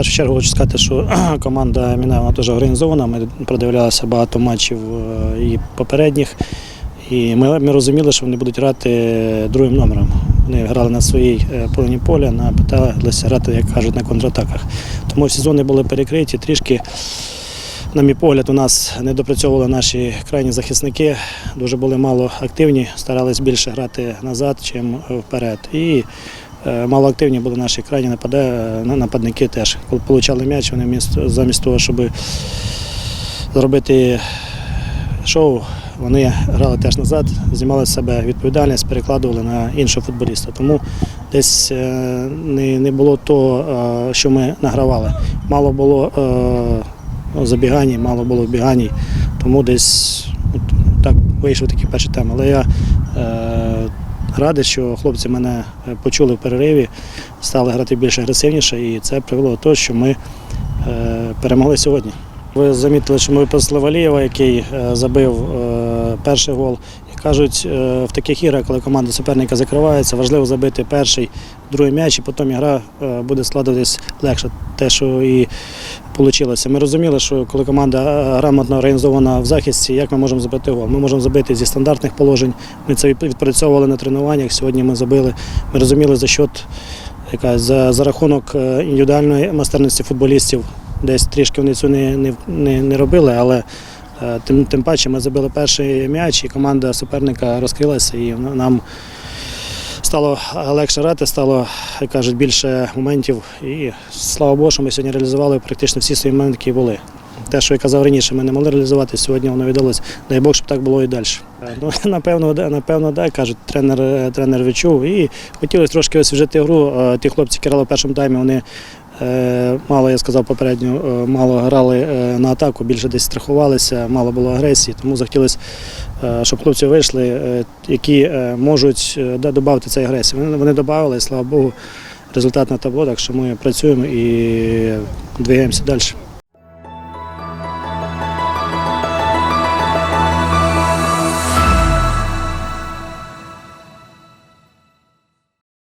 першу чергу хочу сказати, що команда Міна вона дуже організована. Ми продивлялися багато матчів е, і попередніх. І ми, ми розуміли, що вони будуть грати другим номером. Вони грали на своїй е, половині поля, на грати, як кажуть, на контратаках. Тому всі зони були перекриті, трішки, на мій погляд, у нас не допрацьовували наші крайні захисники, дуже були мало активні, старались більше грати назад, чим вперед. І е, мало активні були наші крайні нападники теж. Коли получали м'яч, вони замість того, щоб зробити шоу, вони грали теж назад, знімали з себе відповідальність, перекладували на іншого футболіста. Тому десь е, не, було того, е, що ми награвали. Мало було ну, забігань, мало було вбігань, тому десь от, так вийшов такий перший тем. Але я радий, що хлопці мене е, почули в перериві, стали грати більш агресивніше, і це привело до того, що ми е, перемогли сьогодні. Ви замітили, що ми випустили Валієва, який е, забив перший гол. Кажуть, е, в таких іграх, коли команда суперника закривається, важливо забити перший, другий м'яч, і потім гра е, буде складатись легше. Те, що і вийшло. Ми розуміли, що коли команда е, грамотно організована в захисті, як ми можемо забити гол? Ми можемо забити зі стандартних положень. Ми це відпрацьовували на тренуваннях. Сьогодні ми забили. Ми розуміли за яка за, за рахунок індивідуальної майстерності футболістів. Десь трішки вони цього не, не, не, робили, але тим, тим паче ми забили перший м'яч, і команда суперника розкрилася, і нам стало легше грати, стало, як кажуть, більше моментів. І слава Богу, що ми сьогодні реалізували практично всі свої моменти, які були. Те, що я казав раніше, ми не могли реалізувати, сьогодні воно віддалося. Дай Бог, щоб так було і далі. Е, Ну, напевно, напевно, да, кажуть, тренер, е, тренер відчув. І хотілося трошки освіжити гру. Е, Ті хлопці, які грали в першому таймі, вони е, мало, я сказав попередньо, е, мало грали е, на атаку, більше десь страхувалися, мало було агресії. Тому захотілося, е, щоб хлопці вийшли, е, які е, можуть е, додати цієї агресії. Вони додали, і слава Богу, результат на табло, так що ми працюємо і двигаємося далі.